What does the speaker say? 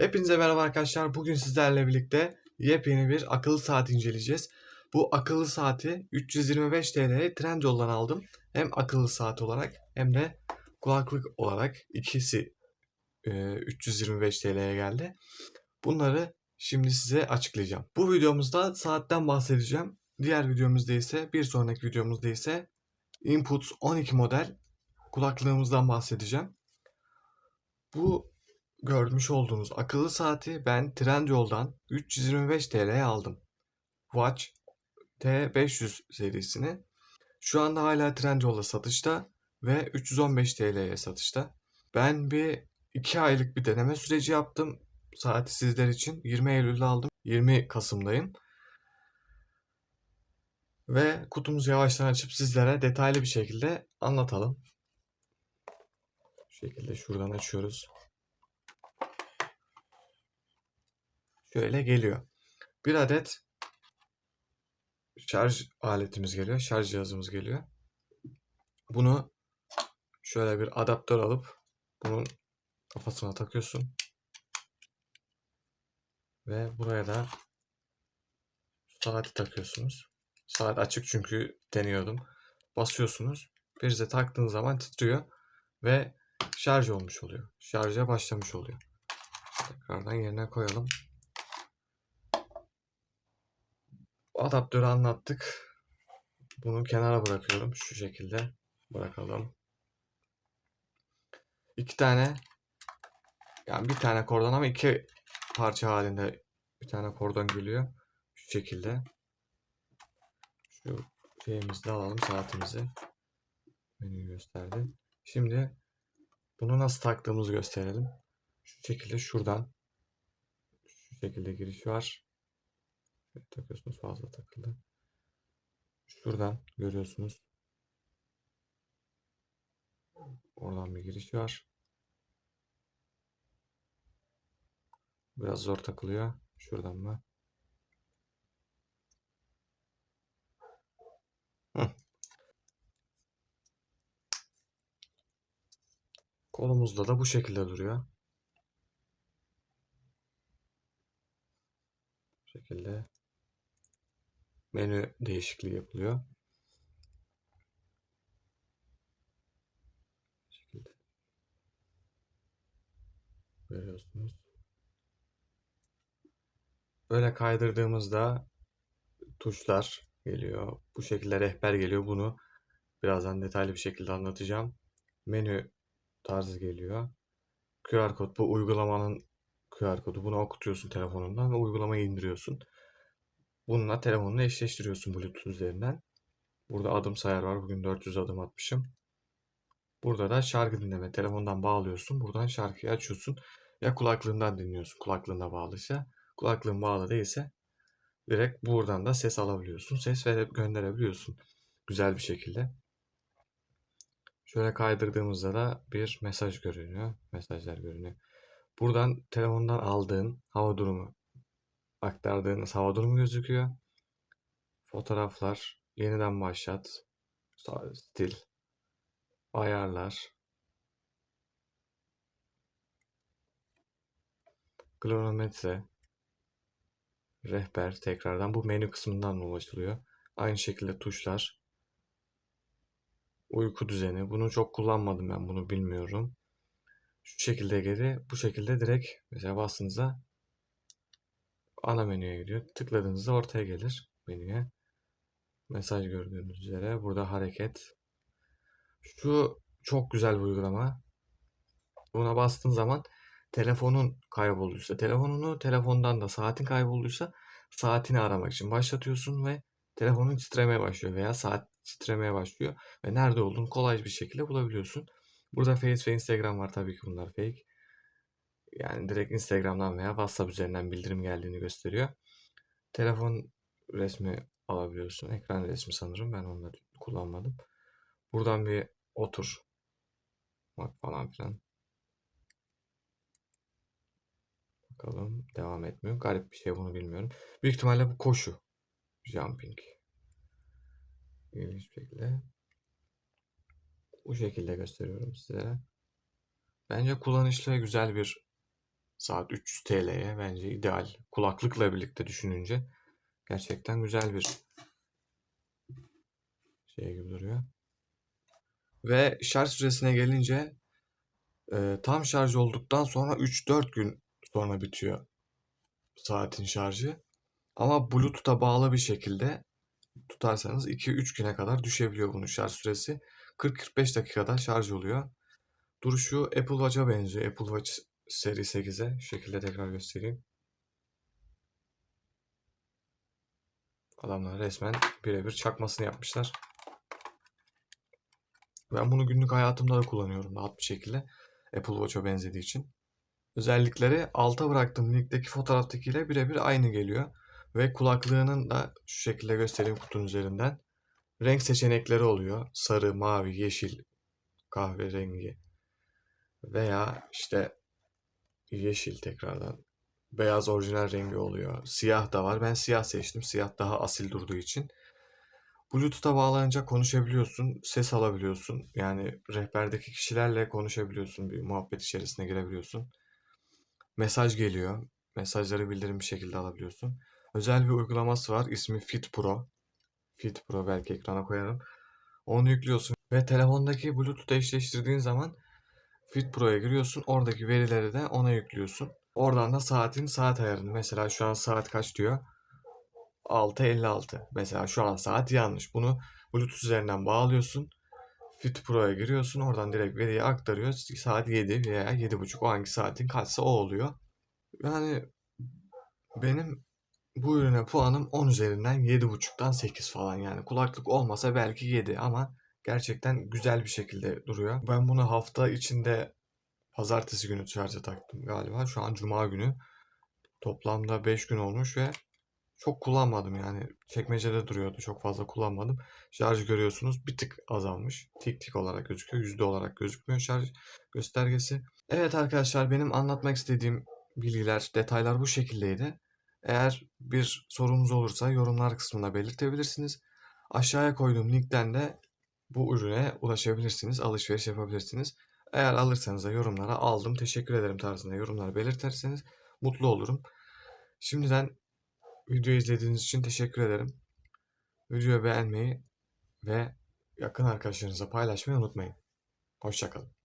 Hepinize merhaba arkadaşlar. Bugün sizlerle birlikte yepyeni bir akıllı saat inceleyeceğiz. Bu akıllı saati 325 TL'ye Trendyol'dan aldım. Hem akıllı saat olarak hem de kulaklık olarak ikisi e, 325 TL'ye geldi. Bunları şimdi size açıklayacağım. Bu videomuzda saatten bahsedeceğim. Diğer videomuzda ise bir sonraki videomuzda ise Inputs 12 model kulaklığımızdan bahsedeceğim. Bu görmüş olduğunuz akıllı saati ben Trendyol'dan 325 TL'ye aldım. Watch T500 serisini. Şu anda hala Trendyol'da satışta ve 315 TL'ye satışta. Ben bir 2 aylık bir deneme süreci yaptım. Saati sizler için 20 Eylül'de aldım. 20 Kasım'dayım. Ve kutumuzu yavaştan açıp sizlere detaylı bir şekilde anlatalım. Şu şekilde şuradan açıyoruz. Şöyle geliyor. Bir adet şarj aletimiz geliyor. Şarj cihazımız geliyor. Bunu şöyle bir adaptör alıp bunun kafasına takıyorsun. Ve buraya da saati takıyorsunuz. Saat açık çünkü deniyordum. Basıyorsunuz. Prize taktığınız zaman titriyor ve şarj olmuş oluyor. Şarja başlamış oluyor. Tekrardan yerine koyalım. Adaptörü anlattık. Bunu kenara bırakıyorum. Şu şekilde bırakalım. İki tane yani bir tane kordon ama iki parça halinde bir tane kordon geliyor. Şu şekilde. Şu şeyimizi de alalım saatimizi. Menüyü gösterdi. Şimdi bunu nasıl taktığımızı gösterelim. Şu şekilde şuradan şu şekilde giriş var. Takıyorsunuz fazla takıldı. Şuradan görüyorsunuz. Oradan bir giriş var. Biraz zor takılıyor. Şuradan mı? Kolumuzda da bu şekilde duruyor. Bu şekilde menü değişikliği yapılıyor. Görüyorsunuz. Böyle kaydırdığımızda tuşlar geliyor. Bu şekilde rehber geliyor. Bunu birazdan detaylı bir şekilde anlatacağım. Menü tarzı geliyor. QR kod bu uygulamanın QR kodu. Bunu okutuyorsun telefonundan ve uygulamayı indiriyorsun. Bununla telefonunu eşleştiriyorsun Bluetooth üzerinden. Burada adım sayar var. Bugün 400 adım atmışım. Burada da şarkı dinleme. Telefondan bağlıyorsun. Buradan şarkıyı açıyorsun. Ya kulaklığından dinliyorsun. Kulaklığına bağlıysa. Kulaklığın bağlı değilse direkt buradan da ses alabiliyorsun. Ses verip gönderebiliyorsun. Güzel bir şekilde. Şöyle kaydırdığımızda da bir mesaj görünüyor. Mesajlar görünüyor. Buradan telefondan aldığın hava durumu aktardığınız hava durumu gözüküyor. Fotoğraflar, yeniden başlat, stil, ayarlar, kronometre, rehber tekrardan bu menü kısmından ulaşılıyor. Aynı şekilde tuşlar, uyku düzeni. Bunu çok kullanmadım ben bunu bilmiyorum. Şu şekilde geri bu şekilde direkt mesela bastığınızda ana menüye gidiyor. Tıkladığınızda ortaya gelir menüye. Mesaj gördüğünüz üzere burada hareket. Şu çok güzel bir uygulama. Buna bastığın zaman telefonun kaybolduysa telefonunu, telefondan da saatin kaybolduysa saatini aramak için başlatıyorsun ve telefonun titremeye başlıyor veya saat titremeye başlıyor ve nerede olduğunu kolay bir şekilde bulabiliyorsun. Burada Face ve Instagram var tabii ki bunlar fake. Yani direkt Instagram'dan veya WhatsApp üzerinden bildirim geldiğini gösteriyor. Telefon resmi alabiliyorsun. Ekran resmi sanırım. Ben onları kullanmadım. Buradan bir otur. Bak falan filan. Bakalım. Devam etmiyor. Garip bir şey bunu bilmiyorum. Büyük ihtimalle bu koşu. Jumping. İlginç bir şekilde. Bu şekilde gösteriyorum size. Bence kullanışlı güzel bir Saat 300 TL'ye bence ideal. Kulaklıkla birlikte düşününce gerçekten güzel bir şey gibi duruyor. Ve şarj süresine gelince e, tam şarj olduktan sonra 3-4 gün sonra bitiyor saatin şarjı. Ama Bluetooth'a bağlı bir şekilde tutarsanız 2-3 güne kadar düşebiliyor bunun şarj süresi. 40-45 dakikada şarj oluyor. Duruşu Apple Watch'a benziyor. Apple Watch seri 8'e. Şu şekilde tekrar göstereyim. Adamlar resmen birebir çakmasını yapmışlar. Ben bunu günlük hayatımda da kullanıyorum rahat bir şekilde. Apple Watch'a benzediği için. Özellikleri alta bıraktığım linkteki fotoğraftakiyle birebir aynı geliyor. Ve kulaklığının da şu şekilde göstereyim kutunun üzerinden. Renk seçenekleri oluyor. Sarı, mavi, yeşil, kahverengi veya işte yeşil tekrardan. Beyaz orijinal rengi oluyor. Siyah da var. Ben siyah seçtim. Siyah daha asil durduğu için. Bluetooth'a bağlanınca konuşabiliyorsun, ses alabiliyorsun. Yani rehberdeki kişilerle konuşabiliyorsun, bir muhabbet içerisine girebiliyorsun. Mesaj geliyor. Mesajları bildirim bir şekilde alabiliyorsun. Özel bir uygulaması var. İsmi Fit Pro. Fit Pro belki ekrana koyarım. Onu yüklüyorsun ve telefondaki Bluetooth'la eşleştirdiğin zaman Fit Pro'ya giriyorsun. Oradaki verileri de ona yüklüyorsun. Oradan da saatin saat ayarını. Mesela şu an saat kaç diyor? 6.56. Mesela şu an saat yanlış. Bunu Bluetooth üzerinden bağlıyorsun. Fit Pro'ya giriyorsun. Oradan direkt veriyi aktarıyor. Saat 7 veya 7.30 o hangi saatin kaçsa o oluyor. Yani benim bu ürüne puanım 10 üzerinden 7.5'tan 8 falan yani. Kulaklık olmasa belki 7 ama gerçekten güzel bir şekilde duruyor. Ben bunu hafta içinde pazartesi günü şarja taktım galiba. Şu an cuma günü. Toplamda 5 gün olmuş ve çok kullanmadım yani. Çekmecede duruyordu. Çok fazla kullanmadım. Şarj görüyorsunuz bir tık azalmış. Tik tik olarak gözüküyor. Yüzde olarak gözükmüyor şarj göstergesi. Evet arkadaşlar benim anlatmak istediğim bilgiler, detaylar bu şekildeydi. Eğer bir sorunuz olursa yorumlar kısmında belirtebilirsiniz. Aşağıya koyduğum linkten de bu ürüne ulaşabilirsiniz, alışveriş yapabilirsiniz. Eğer alırsanız da yorumlara aldım, teşekkür ederim tarzında yorumları belirterseniz mutlu olurum. Şimdiden videoyu izlediğiniz için teşekkür ederim. Videoyu beğenmeyi ve yakın arkadaşlarınızla paylaşmayı unutmayın. Hoşçakalın.